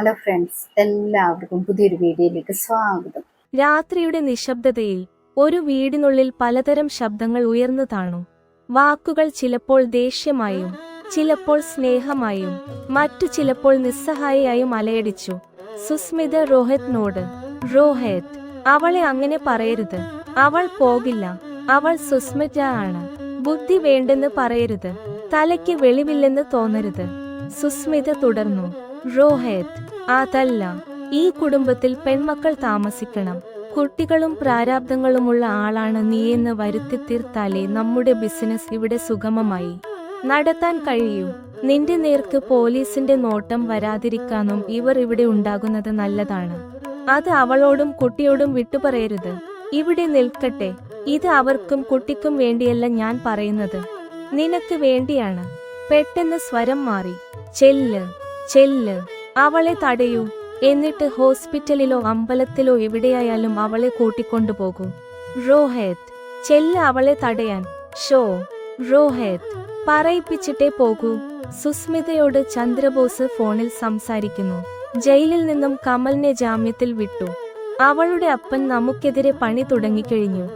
Hello friends എല്ലാവർക്കും പുതിയൊരു വീഡിയോയിലേക്ക് സ്വാഗതം. രാത്രിയുടെ നിശബ്ദതയിൽ ഒരു വീടിനുള്ളിൽ പലതരം ശബ്ദങ്ങൾ ഉയർന്നു താണു. വാക്കുകൾ ചിലപ്പോൾ ദേഷ്യമായും ചിലപ്പോൾ സ്നേഹമായും മറ്റു ചിലപ്പോൾ നിസ്സഹായയായും അലയടിച്ചു. സുസ്മിത രോഹിത്നോട് രോഹിത് അവളെ അങ്ങനെ പറയരുത്. അവൾ പോകില്ല. അവൾ സുസ്മിത ആണ്. ബുദ്ധി വേണ്ടെന്ന് പറയരുത്. തലയ്ക്ക് വെളിവില്ലെന്ന് തോന്നരുത്. സുസ്മിത തുടർന്നു രോഹിത് അതല്ല ഈ കുടുംബത്തിൽ പെൺമക്കൾ താമസിക്കണം. കുട്ടികളും പ്രാരാബ്ദങ്ങളുമുള്ള ആളാണ് നീയെന്ന് വരുത്തി തീർത്താലേ നമ്മുടെ ബിസിനസ് ഇവിടെ സുഗമമായി. നടത്താൻ കഴിയൂ. നിന്റെ നേർക്ക് പോലീസിന്റെ നോട്ടം വരാതിരിക്കാനും ഇവർ ഇവിടെ ഉണ്ടാകുന്നത് നല്ലതാണ്. അത് അവളോടും കുട്ടിയോടും വിട്ടുപറയരുത്. ഇവിടെ നിൽക്കട്ടെ. ഇത് അവർക്കും കുട്ടിക്കും വേണ്ടിയല്ല ഞാൻ പറയുന്നത്. നിനക്ക് വേണ്ടിയാണ്. പെട്ടെന്ന് സ്വരം മാറി. ചെല്ല് ചെല്ല്. അവളെ തടയൂ. എന്നിട്ട് ഹോസ്പിറ്റലിലോ അമ്പലത്തിലോ എവിടെയായാലും അവളെ കൂട്ടിക്കൊണ്ടുപോകൂ റോഹിത് ചെല്ല് അവളെ തടയാൻ. ഷോ റോഹിത് പറയിപ്പിച്ചിട്ടേ പോകൂ. സുസ്മിതയോട് ചന്ദ്രബോസ് ഫോണിൽ സംസാരിക്കുന്നു. ജയിലിൽ നിന്നും കമലിനെ ജാമ്യത്തിൽ വിട്ടു. അവളുടെ അപ്പൻ നമുക്കെതിരെ പണി തുടങ്ങിക്കഴിഞ്ഞു.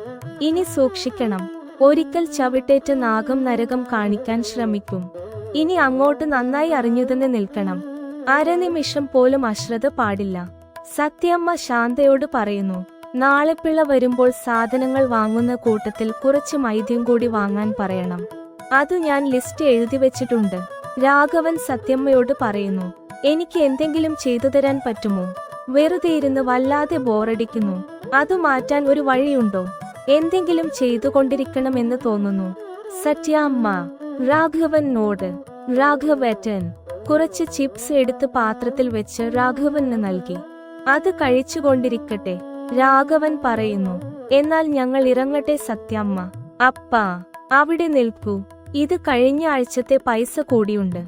ഇനി സൂക്ഷിക്കണം. ഒരിക്കൽ ചവിട്ടേറ്റ നാഗം നരകം കാണിക്കാൻ ശ്രമിക്കും. ഇനി അങ്ങോട്ട് നന്നായി അറിഞ്ഞു തന്നെ നിൽക്കണം. അരനിമിഷം പോലും അശ്രദ്ധ പാടില്ല. സത്യമ്മ ശാന്തയോട് പറയുന്നു നാളെ പിള്ള വരുമ്പോൾ സാധനങ്ങൾ വാങ്ങുന്ന കൂട്ടത്തിൽ കുറച്ച് മൈദ്യം കൂടി വാങ്ങാൻ പറയണം. അത് ഞാൻ ലിസ്റ്റ് എഴുതി വെച്ചിട്ടുണ്ട്. രാഘവൻ സത്യമ്മയോട് പറയുന്നു എനിക്ക് എന്തെങ്കിലും ചെയ്തു തരാൻ പറ്റുമോ? വെറുതെ ഇരുന്ന് വല്ലാതെ ബോറടിക്കുന്നു. അത് മാറ്റാൻ ഒരു വഴിയുണ്ടോ? എന്തെങ്കിലും ചെയ്തുകൊണ്ടിരിക്കണമെന്ന് തോന്നുന്നു. സത്യാമ്മ രാഘവനോട് രാഘവേറ്റൻ കുറച്ച് ചിപ്സ് എടുത്ത് പാത്രത്തിൽ വെച്ച് രാഘവന് നൽകി. അത് കഴിച്ചുകൊണ്ടിരിക്കട്ടെ രാഘവൻ പറയുന്നു. എന്നാൽ ഞങ്ങൾ ഇറങ്ങട്ടെ സത്യമ്മ. അപ്പാ അവിടെ നിൽക്കൂ. ഇത് കഴിഞ്ഞ ആഴ്ചത്തെ പൈസ കൂടിയുണ്ട്.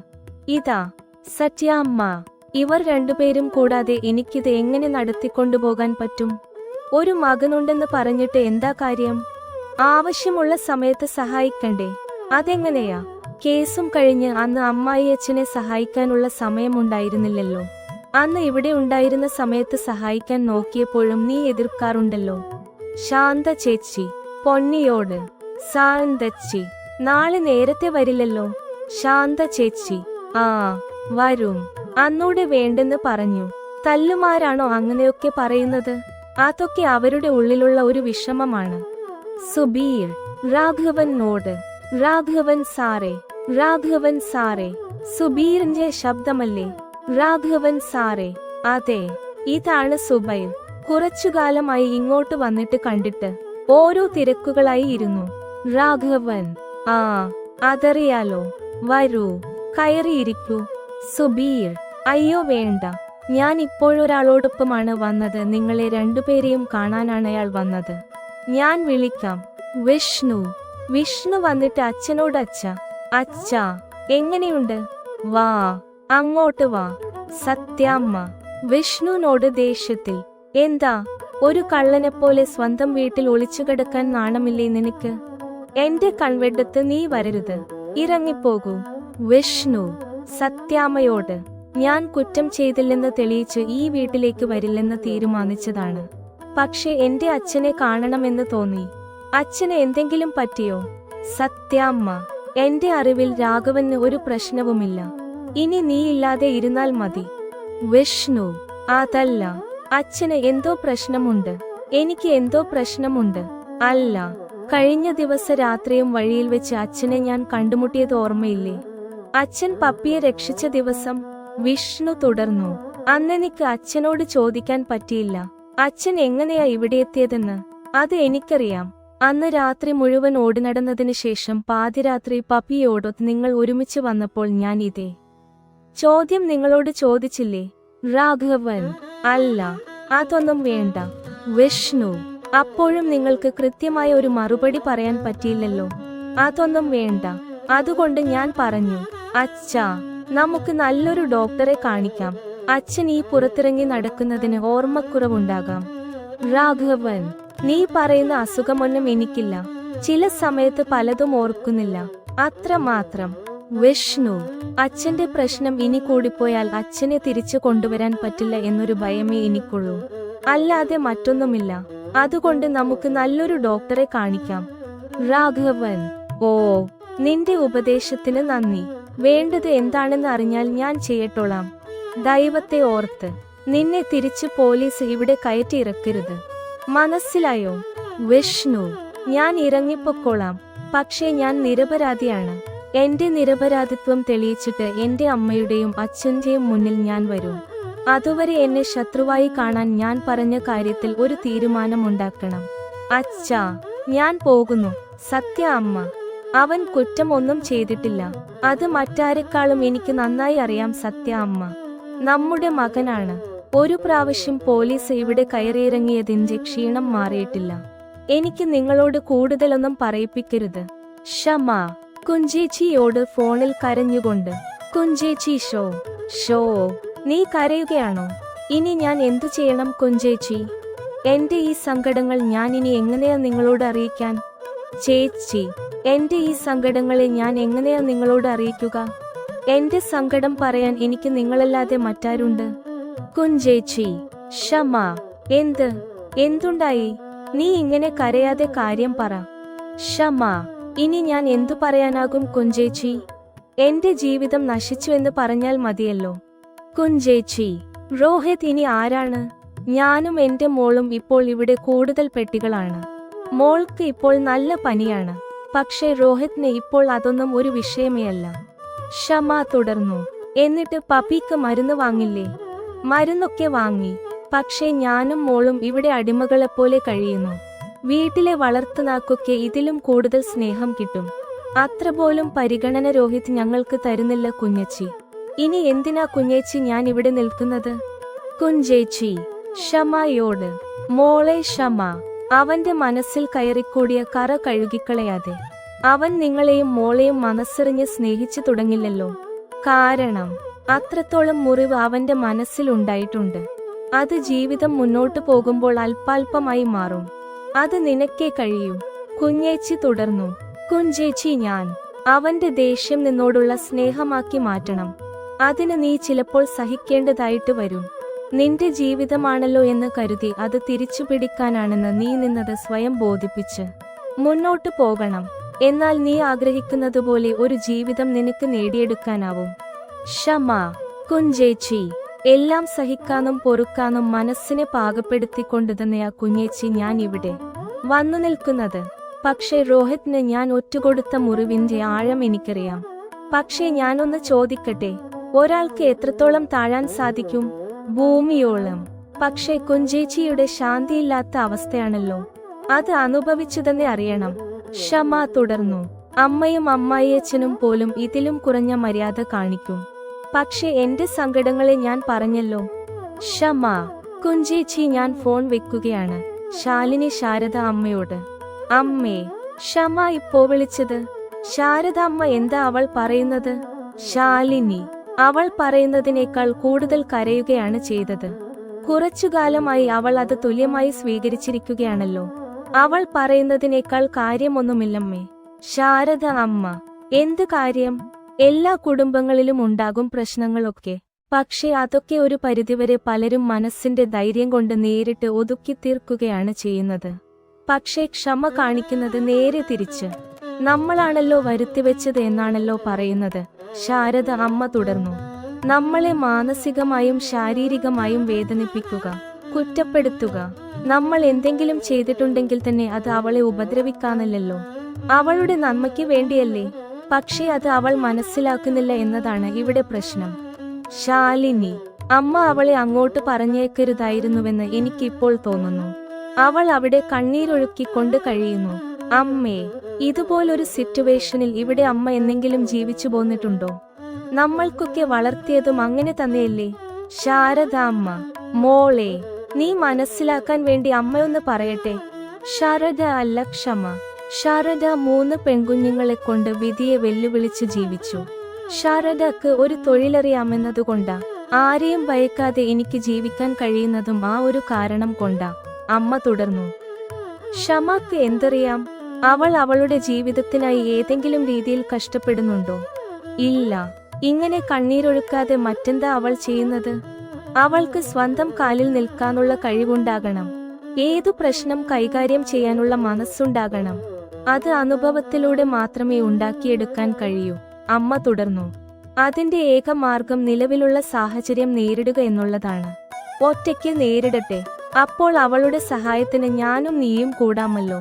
ഇതാ സത്യാമ്മ. ഇവർ രണ്ടുപേരും കൂടാതെ എനിക്കിത് എങ്ങനെ നടത്തിക്കൊണ്ടുപോകാൻ പറ്റും? ഒരു മകനുണ്ടെന്ന് പറഞ്ഞിട്ട് എന്താ കാര്യം? ആവശ്യമുള്ള സമയത്ത് സഹായിക്കണ്ടേ? അതെങ്ങനെയാ? കേസും കഴിഞ്ഞ് അന്ന് അമ്മായി അച്ഛനെ സഹായിക്കാനുള്ള സമയമുണ്ടായിരുന്നില്ലല്ലോ. അന്ന് ഇവിടെ ഉണ്ടായിരുന്ന സമയത്ത് സഹായിക്കാൻ നോക്കിയപ്പോഴും നീ എതിർക്കാറുണ്ടല്ലോ. ശാന്ത ചേച്ചി പൊന്നിയോട് സാന്തച്ചി നാളെ നേരത്തെ വരില്ലല്ലോ. ശാന്ത ചേച്ചി ആ വരും. അന്നൂടെ വേണ്ടെന്ന് പറഞ്ഞു. തല്ലുമാരാണോ അങ്ങനെയൊക്കെ പറയുന്നത്? അതൊക്കെ അവരുടെ ഉള്ളിലുള്ള ഒരു വിഷമമാണ്. സുബീർ രാഘവനോട് രാഘവൻ സാറേ രാഘവൻ സാറേ സുബീറിന്റെ ശബ്ദമല്ലേ? രാഘവൻ സാറേ അതെ ഇതാണ് സുബൈർ. കുറച്ചുകാലമായി ഇങ്ങോട്ട് വന്നിട്ട് കണ്ടിട്ട് ഓരോ തിരക്കുകളായി ഇരുന്നു. രാഘവൻ ആ അതറിയാലോ വരൂ കയറിയിരിക്കൂ. സുബീർ അയ്യോ വേണ്ട ഞാൻ ഇപ്പോഴൊരാളോടൊപ്പമാണ് വന്നത് നിങ്ങളെ രണ്ടുപേരെയും കാണാനാണ് അയാൾ വന്നത്. ഞാൻ വിളിക്കാം. വിഷ്ണു വിഷ്ണു വന്നിട്ട് അച്ഛനോട് അച്ഛ അച്ഛ എങ്ങനെയുണ്ട്? വാ അങ്ങോട്ട് വാ. സത്യാമ്മ വിഷ്ണുവിനോട് ദേഷ്യത്തിൽ. എന്താ ഒരു കള്ളനെ പോലെ സ്വന്തം വീട്ടിൽ ഒളിച്ചു കിടക്കാൻ നാണമില്ലേ നിനക്ക്? എന്റെ കൺവെട്ടത്ത് നീ വരരുത്. ഇറങ്ങിപ്പോകൂ. വിഷ്ണു സത്യാമ്മയോട് ഞാൻ കുറ്റം ചെയ്തില്ലെന്ന് തെളിയിച്ച് ഈ വീട്ടിലേക്ക് വരില്ലെന്ന് തീരുമാനിച്ചതാണ്. പക്ഷെ എന്റെ അച്ഛനെ കാണണമെന്ന് തോന്നി. അച്ഛന് എന്തെങ്കിലും പറ്റിയോ? സത്യാമ്മ എന്റെ അറിവിൽ രാഘവന് ഒരു പ്രശ്നവുമില്ല. ഇനി നീയില്ലാതെ ഇരുന്നാൽ മതി. വിഷ്ണു അതല്ല. അച്ഛന് എന്തോ പ്രശ്നമുണ്ട്. എനിക്ക് എന്തോ പ്രശ്നമുണ്ട്. അല്ല. കഴിഞ്ഞ ദിവസ രാത്രിയും വഴിയിൽ വെച്ച് അച്ഛനെ ഞാൻ കണ്ടുമുട്ടിയത് ഓർമ്മയില്ലേ? അച്ഛൻ പപ്പിയെ രക്ഷിച്ച ദിവസം വിഷ്ണു തുടർന്നു. അന്നെനിക്ക് അച്ഛനോട് ചോദിക്കാൻ പറ്റിയില്ല. അച്ഛൻ എങ്ങനെയാ ഇവിടെ എത്തിയതെന്ന്? അത് എനിക്കറിയാം. അന്ന് രാത്രി മുഴുവൻ ഓടി നടന്നതിനു ശേഷം പാതിരാത്രി പപ്പിയോടൊത്ത് നിങ്ങൾ ഒരുമിച്ച് വന്നപ്പോൾ ഞാൻ ഇതേ. ചോദ്യം നിങ്ങളോട് ചോദിച്ചില്ലേ? രാഘവൻ അല്ല അതൊന്നും വേണ്ട. വിഷ്ണു അപ്പോഴും നിങ്ങൾക്ക് കൃത്യമായ ഒരു മറുപടി പറയാൻ പറ്റിയില്ലല്ലോ. അതൊന്നും വേണ്ട. അതുകൊണ്ട് ഞാൻ പറഞ്ഞു അച്ഛാ നമുക്ക് നല്ലൊരു ഡോക്ടറെ കാണിക്കാം. അച്ഛൻ ഈ പുറത്തിറങ്ങി നടക്കുന്നതിന് ഓർമ്മക്കുറവുണ്ടാകാം. രാഘവൻ നീ പറയുന്ന അസുഖമൊന്നും എനിക്കില്ല. ചില സമയത്ത് പലതും ഓർക്കുന്നില്ല. അത്ര മാത്രം. വിഷ്ണു അച്ഛന്റെ പ്രശ്നം ഇനി കൂടിപ്പോയാൽ അച്ഛനെ തിരിച്ചു കൊണ്ടുവരാൻ പറ്റില്ല എന്നൊരു ഭയമേ എനിക്കുള്ളൂ. അല്ലാതെ മറ്റൊന്നുമില്ല. അതുകൊണ്ട് നമുക്ക് നല്ലൊരു ഡോക്ടറെ കാണിക്കാം. രാഘവൻ ഓ നിന്റെ ഉപദേശത്തിന് നന്ദി. വേണ്ടത് എന്താണെന്ന് അറിഞ്ഞാൽ ഞാൻ ചെയ്യട്ടോളാം. ദൈവത്തെ ഓർത്ത്. നിന്നെ തിരിച്ച് പോലീസ് ഇവിടെ കയറ്റി കയറ്റിയിറക്കരുത് മനസ്സിലായോ? വിഷ്ണു ഞാൻ ഇറങ്ങിപ്പൊക്കോളാം. പക്ഷേ ഞാൻ നിരപരാധിയാണ്. എന്റെ നിരപരാധിത്വം തെളിയിച്ചിട്ട് എന്റെ അമ്മയുടെയും അച്ഛന്റെയും മുന്നിൽ ഞാൻ വരും. അതുവരെ എന്നെ ശത്രുവായി കാണാൻ ഞാൻ പറഞ്ഞ കാര്യത്തിൽ ഒരു തീരുമാനമുണ്ടാക്കണം. അച്ഛാ ഞാൻ പോകുന്നു. സത്യ അമ്മ അവൻ കുറ്റം ഒന്നും ചെയ്തിട്ടില്ല. അത് മറ്റാരെക്കാളും എനിക്ക് നന്നായി അറിയാം സത്യ അമ്മ. നമ്മുടെ മകനാണ്. ഒരു പ്രാവശ്യം പോലീസ് ഇവിടെ കയറിയിറങ്ങിയതിന്റെ ക്ഷീണം മാറിയിട്ടില്ല. എനിക്ക് നിങ്ങളോട് കൂടുതലൊന്നും പറയിപ്പിക്കരുത്. ഷമ കുഞ്ചേച്ചിയോട് ഫോണിൽ കരഞ്ഞുകൊണ്ട് കുഞ്ചേച്ചി ഷോ. ഷോ. നീ കരയുകയാണോ? ഇനി ഞാൻ എന്തു ചെയ്യണം കുഞ്ചേച്ചി? എന്റെ ഈ സങ്കടങ്ങൾ ഞാൻ ഇനി എങ്ങനെയാ നിങ്ങളോട് അറിയിക്കാൻ? ചേച്ചി എന്റെ ഈ സങ്കടങ്ങളെ ഞാൻ എങ്ങനെയാ നിങ്ങളോട് അറിയിക്കുക? എന്റെ സങ്കടം പറയാൻ എനിക്ക് നിങ്ങളല്ലാതെ മറ്റാരുണ്ട്? കുഞ്ചേച്ചി. ക്ഷമ എന്ത്? എന്തുണ്ടായി? നീ ഇങ്ങനെ കരയാതെ കാര്യം പറ. ക്ഷമ ഇനി ഞാൻ എന്തു പറയാനാകും കുഞ്ചേച്ചി? എന്റെ ജീവിതം നശിച്ചു എന്ന് പറഞ്ഞാൽ മതിയല്ലോ. കുഞ്ചേച്ചി രോഹിത് ഇനി ആരാണ്? ഞാനും എന്റെ മോളും ഇപ്പോൾ ഇവിടെ കൂടുതൽ പെട്ടികളാണ്. മോൾക്ക് ഇപ്പോൾ നല്ല പനിയാണ്. പക്ഷേ രോഹിത്തിന് ഇപ്പോൾ അതൊന്നും ഒരു വിഷയമേ അല്ല. ക്ഷമ തുടർന്നു. എന്നിട്ട് പപ്പിക്ക് മരുന്ന് വാങ്ങില്ലേ? മരുന്നൊക്കെ വാങ്ങി. പക്ഷേ ഞാനും മോളും ഇവിടെ അടിമകളെപ്പോലെ കഴിയുന്നു. വീട്ടിലെ വളർത്തുനാക്കൊക്കെ ഇതിലും കൂടുതൽ സ്നേഹം കിട്ടും. അത്ര പോലും പരിഗണന രോഹിത് ഞങ്ങൾക്ക് തരുന്നില്ല കുഞ്ഞച്ചി. ഇനി എന്തിനാ കുഞ്ഞേച്ചി ഞാൻ ഇവിടെ നിൽക്കുന്നത്? കുഞ്ചേച്ചി ഷമയോട് മോളെ ഷമ അവന്റെ മനസ്സിൽ കയറിക്കൂടിയ കറ കഴുകിക്കളയാതെ. അവൻ നിങ്ങളെയും മോളെയും മനസ്സറിഞ്ഞ് സ്നേഹിച്ചു തുടങ്ങില്ലല്ലോ. കാരണം അത്രത്തോളം മുറിവ് അവന്റെ മനസ്സിലുണ്ടായിട്ടുണ്ട് അത് ജീവിതം മുന്നോട്ടു പോകുമ്പോൾ അല്പാൽപമായി മാറും. അത് നിനക്കേ കഴിയൂ. കുഞ്ഞേച്ചി തുടർന്നു. കുഞ്ചേച്ചി ഞാൻ. അവന്റെ ദേഷ്യം നിന്നോടുള്ള സ്നേഹമാക്കി മാറ്റണം. അതിന് നീ ചിലപ്പോൾ സഹിക്കേണ്ടതായിട്ട് വരും. നിന്റെ ജീവിതമാണല്ലോ എന്ന് കരുതി അത് തിരിച്ചു പിടിക്കാനാണെന്ന് നീ നിന്നത് സ്വയം ബോധിപ്പിച്ച്. മുന്നോട്ടു പോകണം. എന്നാൽ നീ ആഗ്രഹിക്കുന്നതുപോലെ ഒരു ജീവിതം നിനക്ക് നേടിയെടുക്കാനാവും. ക്ഷമ കുഞ്ചേച്ചി എല്ലാം സഹിക്കാനും പൊറുക്കാനും മനസ്സിനെ പാകപ്പെടുത്തിക്കൊണ്ട് തന്നെയാ കുഞ്ഞേച്ചി ഞാൻ ഇവിടെ വന്നു നിൽക്കുന്നത്. പക്ഷേ രോഹിത്തിന് ഞാൻ ഒറ്റുകൊടുത്ത മുറിവിന്റെ ആഴം എനിക്കറിയാം. പക്ഷേ ഞാനൊന്ന് ചോദിക്കട്ടെ ഒരാൾക്ക് എത്രത്തോളം താഴാൻ സാധിക്കും? ഭൂമിയോളം. പക്ഷേ കുഞ്ചേച്ചിയുടെ ശാന്തിയില്ലാത്ത അവസ്ഥയാണല്ലോ. അത് അനുഭവിച്ചു തന്നെ അറിയണം. ക്ഷമ തുടർന്നു. അമ്മയും അമ്മായിയച്ഛനും പോലും ഇതിലും കുറഞ്ഞ മര്യാദ കാണിക്കും. പക്ഷെ എന്റെ സങ്കടങ്ങളെ ഞാൻ പറഞ്ഞല്ലോ. ഷമ കുഞ്ചേച്ചി ഞാൻ ഫോൺ വെക്കുകയാണ്. ശാലിനി ശാരദ അമ്മയോട്. അമ്മേ ഷമ ഇപ്പോ വിളിച്ചത്? ശാരദ അമ്മ എന്താ അവൾ പറയുന്നത്? ശാലിനി അവൾ പറയുന്നതിനേക്കാൾ കൂടുതൽ കരയുകയാണ് ചെയ്തത്. കുറച്ചുകാലമായി അവൾ അത് തുല്യമായി സ്വീകരിച്ചിരിക്കുകയാണല്ലോ. അവൾ പറയുന്നതിനേക്കാൾ കാര്യമൊന്നുമില്ലമ്മേ. ശാരദ അമ്മ എന്ത് കാര്യം? എല്ലാ കുടുംബങ്ങളിലും ഉണ്ടാകും പ്രശ്നങ്ങളൊക്കെ. പക്ഷേ അതൊക്കെ ഒരു പരിധിവരെ പലരും മനസ്സിന്റെ ധൈര്യം കൊണ്ട് നേരിട്ട് ഒതുക്കി തീർക്കുകയാണ് ചെയ്യുന്നത്. പക്ഷേ ക്ഷമ കാണിക്കുന്നത് നേരെ തിരിച്ച്. നമ്മളാണല്ലോ വരുത്തിവെച്ചത് എന്നാണല്ലോ പറയുന്നത്. ശാരദ അമ്മ തുടർന്നു. നമ്മളെ മാനസികമായും ശാരീരികമായും വേദനിപ്പിക്കുക കുറ്റപ്പെടുത്തുക. നമ്മൾ എന്തെങ്കിലും ചെയ്തിട്ടുണ്ടെങ്കിൽ തന്നെ അത് അവളെ ഉപദ്രവിക്കാനല്ലല്ലോ. അവളുടെ നന്മയ്ക്ക് വേണ്ടിയല്ലേ? പക്ഷേ അത് അവൾ മനസ്സിലാക്കുന്നില്ല എന്നതാണ് ഇവിടെ പ്രശ്നം. ശാലിനി അമ്മ അവളെ അങ്ങോട്ട് പറഞ്ഞേക്കരുതായിരുന്നുവെന്ന് എനിക്കിപ്പോൾ തോന്നുന്നു. അവൾ അവിടെ കണ്ണീരൊഴുക്കി കണ്ണീരൊഴുക്കിക്കൊണ്ട് കഴിയുന്നു. അമ്മേ ഇതുപോലൊരു സിറ്റുവേഷനിൽ ഇവിടെ അമ്മ എന്നെങ്കിലും ജീവിച്ചു പോന്നിട്ടുണ്ടോ? നമ്മൾക്കൊക്കെ വളർത്തിയതും അങ്ങനെ തന്നെയല്ലേ? ശാരദാമ്മ മോളെ നീ മനസ്സിലാക്കാൻ വേണ്ടി അമ്മയൊന്ന് പറയട്ടെ? ശാരദ അല്ല ക്ഷമ. ശാരദ മൂന്ന് പെൺകുഞ്ഞുങ്ങളെ കൊണ്ട് വിധിയെ വെല്ലുവിളിച്ച് ജീവിച്ചു. ശാരദക്ക് ഒരു തൊഴിലറിയാമെന്നതുകൊണ്ടാ ആരെയും ഭയക്കാതെ എനിക്ക് ജീവിക്കാൻ കഴിയുന്നതും ആ ഒരു കാരണം കൊണ്ടാ അമ്മ തുടർന്നു. ഷമാക്ക് എന്തറിയാം? അവൾ അവളുടെ ജീവിതത്തിനായി ഏതെങ്കിലും രീതിയിൽ കഷ്ടപ്പെടുന്നുണ്ടോ? ഇല്ല. ഇങ്ങനെ കണ്ണീരൊഴുക്കാതെ മറ്റെന്താ അവൾ ചെയ്യുന്നത്? അവൾക്ക് സ്വന്തം കാലിൽ നിൽക്കാനുള്ള കഴിവുണ്ടാകണം. ഏതു പ്രശ്നം കൈകാര്യം ചെയ്യാനുള്ള മനസ്സുണ്ടാകണം. അത് അനുഭവത്തിലൂടെ മാത്രമേ ഉണ്ടാക്കിയെടുക്കാൻ കഴിയൂ. അമ്മ തുടർന്നു. അതിന്റെ ഏക മാർഗം നിലവിലുള്ള സാഹചര്യം നേരിടുക എന്നുള്ളതാണ്. ഒറ്റയ്ക്ക് നേരിടട്ടെ. അപ്പോൾ അവളുടെ സഹായത്തിന് ഞാനും നീയും കൂടാമല്ലോ.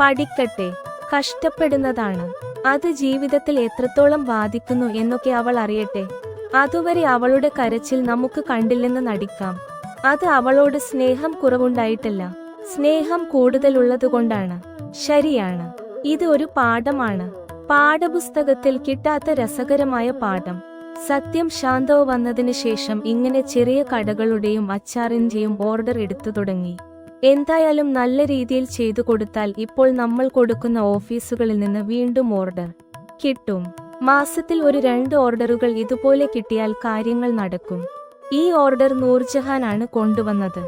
പഠിക്കട്ടെ. കഷ്ടപ്പെടുന്നതാണ്. അത് ജീവിതത്തിൽ എത്രത്തോളം ബാധിക്കുന്നു എന്നൊക്കെ അവൾ അറിയട്ടെ. അതുവരെ അവളുടെ കരച്ചിൽ നമുക്ക് കണ്ടില്ലെന്ന് നടിക്കാം. അത് അവളോട് സ്നേഹം കുറവുണ്ടായിട്ടല്ല. സ്നേഹം കൂടുതലുള്ളതുകൊണ്ടാണ്. ശരിയാണ്. ഇത് ഒരു പാഠമാണ്. പാഠപുസ്തകത്തിൽ കിട്ടാത്ത രസകരമായ പാഠം. സത്യം ശാന്തോ വന്നതിന് ശേഷം ഇങ്ങനെ ചെറിയ കടകളുടെയും അച്ചാറിന്റെയും ഓർഡർ എടുത്തു തുടങ്ങി. എന്തായാലും നല്ല രീതിയിൽ ചെയ്തു കൊടുത്താൽ ഇപ്പോൾ നമ്മൾ കൊടുക്കുന്ന ഓഫീസുകളിൽ നിന്ന് വീണ്ടും ഓർഡർ കിട്ടും. മാസത്തിൽ ഒരു രണ്ട് ഓർഡറുകൾ ഇതുപോലെ കിട്ടിയാൽ കാര്യങ്ങൾ നടക്കും. ഈ ഓർഡർ നൂർജഹാനാണ് കൊണ്ടുവന്നത്.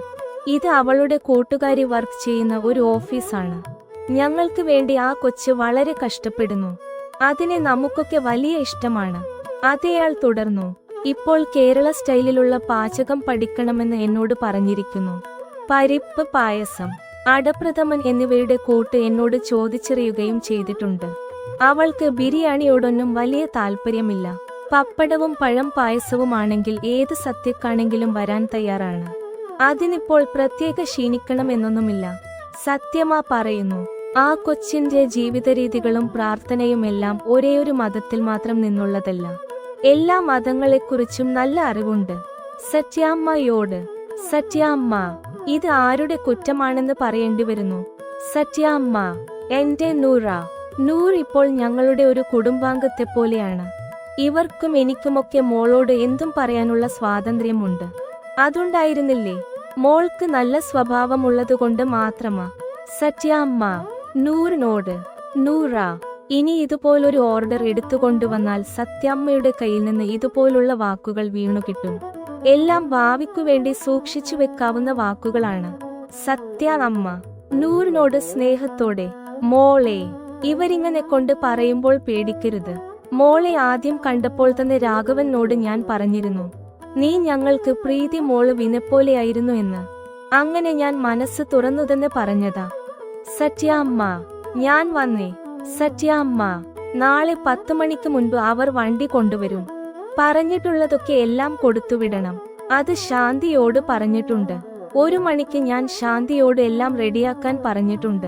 ഇത് അവളുടെ കൂട്ടുകാരി വർക്ക് ചെയ്യുന്ന ഒരു ഓഫീസാണ്. ഞങ്ങൾക്ക് വേണ്ടി ആ കൊച്ച് വളരെ കഷ്ടപ്പെടുന്നു. അതിനെ നമുക്കൊക്കെ വലിയ ഇഷ്ടമാണ്. അതേയാൾ തുടർന്നു. ഇപ്പോൾ കേരള സ്റ്റൈലിലുള്ള പാചകം പഠിക്കണമെന്ന് എന്നോട് പറഞ്ഞിരിക്കുന്നു. പരിപ്പ് പായസം. അടപ്രഥമൻ എന്നിവയുടെ കൂട്ട് എന്നോട് ചോദിച്ചറിയുകയും ചെയ്തിട്ടുണ്ട്. അവൾക്ക് ബിരിയാണിയോടൊന്നും വലിയ താല്പര്യമില്ല പപ്പടവും പഴം പായസവുമാണെങ്കിൽ ഏത് സത്യക്കാണെങ്കിലും വരാൻ തയ്യാറാണ്. അതിനിപ്പോൾ പ്രത്യേക ക്ഷീണിക്കണമെന്നൊന്നുമില്ല. സത്യമാ പറയുന്നു. ആ കൊച്ചിന്റെ ജീവിതരീതികളും പ്രാർത്ഥനയുമെല്ലാം ഒരേയൊരു മതത്തിൽ മാത്രം നിന്നുള്ളതല്ല. എല്ലാ മതങ്ങളെക്കുറിച്ചും നല്ല അറിവുണ്ട്. സത്യാമ്മയോട് സത്യാമ്മ ഇത് ആരുടെ കുറ്റമാണെന്ന് പറയേണ്ടി വരുന്നു? സത്യാമ്മ എന്റെ നൂറ നൂർ ഇപ്പോൾ ഞങ്ങളുടെ ഒരു കുടുംബാംഗത്തെ പോലെയാണ്. ഇവർക്കും എനിക്കുമൊക്കെ മോളോട് എന്തും പറയാനുള്ള സ്വാതന്ത്ര്യമുണ്ട്. അതുണ്ടായിരുന്നില്ലേ? മോൾക്ക് നല്ല സ്വഭാവമുള്ളതുകൊണ്ട് മാത്രമാ. സത്യാമ്മ നൂറിനോട് നൂറ ഇനി ഇതുപോലൊരു ഓർഡർ എടുത്തു കൊണ്ടുവന്നാൽ സത്യമ്മയുടെ കയ്യിൽ നിന്ന് ഇതുപോലുള്ള വാക്കുകൾ വീണു കിട്ടും. എല്ലാം ഭാവിക്കു വേണ്ടി സൂക്ഷിച്ചു വെക്കാവുന്ന വാക്കുകളാണ്. സത്യ അമ്മ നൂറിനോട് സ്നേഹത്തോടെ മോളെ ഇവരിങ്ങനെ കൊണ്ട് പറയുമ്പോൾ പേടിക്കരുത്. മോളെ ആദ്യം കണ്ടപ്പോൾ തന്നെ രാഘവനോട് ഞാൻ പറഞ്ഞിരുന്നു നീ ഞങ്ങൾക്ക് പ്രീതി മോൾ വിനെപ്പോലെയായിരുന്നു എന്ന്. അങ്ങനെ ഞാൻ മനസ്സ് തുറന്നു തന്നെ പറഞ്ഞതാ. സത്യാമ്മ ഞാൻ വന്നേ. സത്യാമ്മ നാളെ പത്ത് മണിക്ക് മുൻപ് അവർ വണ്ടി കൊണ്ടുവരും. പറഞ്ഞിട്ടുള്ളതൊക്കെ എല്ലാം കൊടുത്തുവിടണം. അത് ശാന്തിയോട് പറഞ്ഞിട്ടുണ്ട്. ഒരു മണിക്ക് ഞാൻ ശാന്തിയോട് എല്ലാം റെഡിയാക്കാൻ പറഞ്ഞിട്ടുണ്ട്.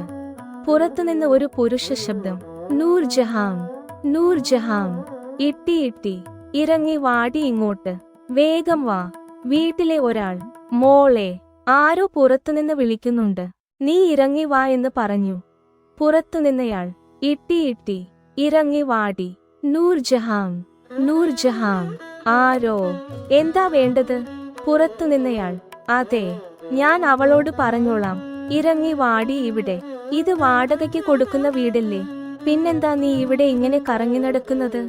പുറത്തുനിന്ന് ഒരു പുരുഷ ശബ്ദം. നൂർ ജഹാം നൂർ ജഹാം ഇട്ടി ഇട്ടി. ഇറങ്ങി വാടി ഇങ്ങോട്ട്. വേഗം വാ. വീട്ടിലെ ഒരാൾ. മോളെ. ആരോ പുറത്തുനിന്ന് വിളിക്കുന്നുണ്ട്. നീ ഇറങ്ങി വാ എന്ന് പറഞ്ഞു. പുറത്തുനിന്നയാൾ ഇട്ടി ഇട്ടി ഇറങ്ങി വാടി. നൂർ ജഹാം നൂർ ജഹാം. ആരോ എന്താ വേണ്ടത്? പുറത്തുനിന്നയാൾ അതെ ഞാൻ അവളോട് പറഞ്ഞോളാം. ഇറങ്ങി വാടി ഇവിടെ. ഇത് വാടകയ്ക്ക് കൊടുക്കുന്ന വീടല്ലേ? പിന്നെന്താ നീ ഇവിടെ ഇങ്ങനെ കറങ്ങി നടക്കുന്നത്?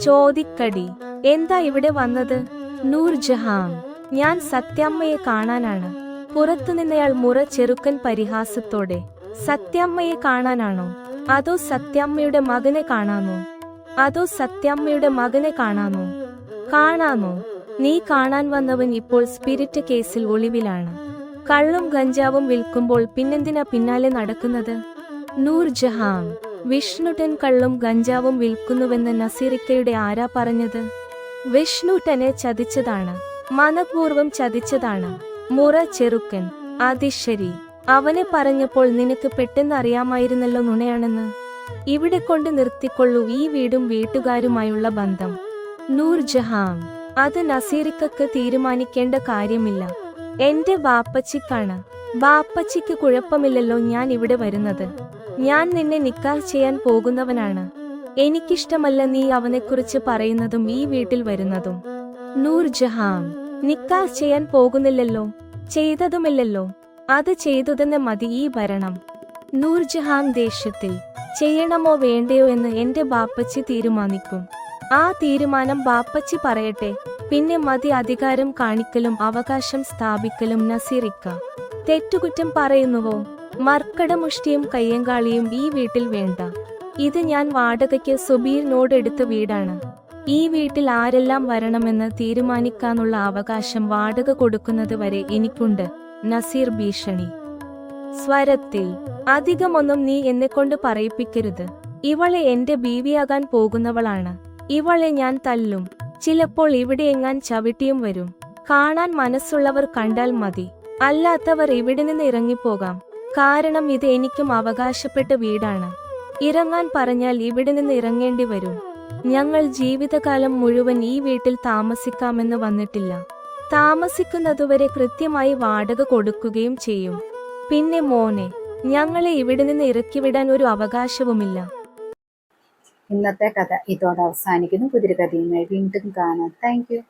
ചോദിക്കടി എന്താ ഇവിടെ വന്നത്? നൂർജഹാൻ ഞാൻ സത്യാമ്മയെ കാണാനാണ്. പുറത്തുനിന്നയാൾ മുറ ചെറുക്കൻ പരിഹാസത്തോടെ സത്യാമ്മയെ കാണാനാണോ? അതോ സത്യാമ്മയുടെ മകനെ കാണാമോ? അതോ സത്യാമ്മയുടെ മകനെ കാണാമോ? കാണാമോ? നീ കാണാൻ വന്നവൻ ഇപ്പോൾ സ്പിരിറ്റ് കേസിൽ ഒളിവിലാണ്. കള്ളും ഗഞ്ചാവും വിൽക്കുമ്പോൾ പിന്നെന്തിനാ പിന്നാലെ നടക്കുന്നത്? നൂർജഹാൻ വിഷ്ണുട്ടൻ കള്ളും ഗഞ്ചാവും വിൽക്കുന്നുവെന്ന് നസീറിക്കയുടെ ആരാ പറഞ്ഞത്? വിഷ്ണുട്ടനെ ചതിച്ചതാണ് മനപൂർവം ചതിച്ചതാണ്. മുറ ചെറുക്കൻ അതിശരി അവനെ പറഞ്ഞപ്പോൾ നിനക്ക് പെട്ടെന്ന് അറിയാമായിരുന്നല്ലോ നുണയാണെന്ന്. ഇവിടെ കൊണ്ട് നിർത്തിക്കൊള്ളൂ ഈ വീടും വീട്ടുകാരുമായുള്ള ബന്ധം. നൂർ ജഹാൻ അത് നസീറിക്കക്ക് തീരുമാനിക്കേണ്ട കാര്യമില്ല. എന്റെ ബാപ്പച്ചിക്കാണ്. ബാപ്പച്ചിക്ക് കുഴപ്പമില്ലല്ലോ ഞാൻ ഇവിടെ വരുന്നത്. ഞാൻ നിന്നെ നിക്കാൽ ചെയ്യാൻ പോകുന്നവനാണ്. എനിക്കിഷ്ടമല്ല നീ അവനെക്കുറിച്ച് പറയുന്നതും ഈ വീട്ടിൽ വരുന്നതും. നൂർജഹാൻ നിക്കാഹ് ചെയ്യാൻ പോകുന്നില്ലല്ലോ. ചെയ്തതുമില്ലല്ലോ. അത് ചെയ്തു തന്നെ മതി ഈ ഭരണം. നൂർജഹാൻ ദേശത്തിൽ ചെയ്യണമോ വേണ്ടയോ എന്ന് എന്റെ ബാപ്പച്ചി തീരുമാനിക്കും. ആ തീരുമാനം ബാപ്പച്ചി പറയട്ടെ. പിന്നെ മതി അധികാരം കാണിക്കലും അവകാശം സ്ഥാപിക്കലും നസീറിക്ക. തെറ്റുകുറ്റം പറയുന്നുവോ? മർക്കടമുഷ്ടിയും കയ്യങ്കാളിയും ഈ വീട്ടിൽ വേണ്ട. ഇത് ഞാൻ വാടകയ്ക്ക് സുബീറിനോടെടുത്ത വീടാണ്. ഈ വീട്ടിൽ ആരെല്ലാം വരണമെന്ന് തീരുമാനിക്കാനുള്ള അവകാശം വാടക കൊടുക്കുന്നത് വരെ എനിക്കുണ്ട് നസീർ ഭീഷണി. സ്വരത്തിൽ അധികമൊന്നും നീ എന്നെ കൊണ്ട് പറയിപ്പിക്കരുത്. ഇവളെ എന്റെ ബീവിയാകാൻ പോകുന്നവളാണ്. ഇവളെ ഞാൻ തല്ലും. ചിലപ്പോൾ ഇവിടെ എങ്ങാൻ ചവിട്ടിയും വരും. കാണാൻ മനസ്സുള്ളവർ കണ്ടാൽ മതി. അല്ലാത്തവർ ഇവിടെ നിന്ന് ഇറങ്ങിപ്പോകാം. കാരണം ഇത് എനിക്കും അവകാശപ്പെട്ട വീടാണ്. ഇറങ്ങാൻ പറഞ്ഞാൽ ഇവിടെ നിന്ന് ഇറങ്ങേണ്ടി വരും. ഞങ്ങൾ ജീവിതകാലം മുഴുവൻ ഈ വീട്ടിൽ താമസിക്കാമെന്ന് വന്നിട്ടില്ല. താമസിക്കുന്നതുവരെ കൃത്യമായി വാടക കൊടുക്കുകയും ചെയ്യും. പിന്നെ മോനെ ഞങ്ങളെ ഇവിടെ നിന്ന് ഇറക്കിവിടാൻ ഒരു അവകാശവുമില്ല. ഇന്നത്തെ കഥ ഇതോടെ അവസാനിക്കുന്നു. പുതിരി കഥയുമായി വീണ്ടും കാണാം. താങ്ക്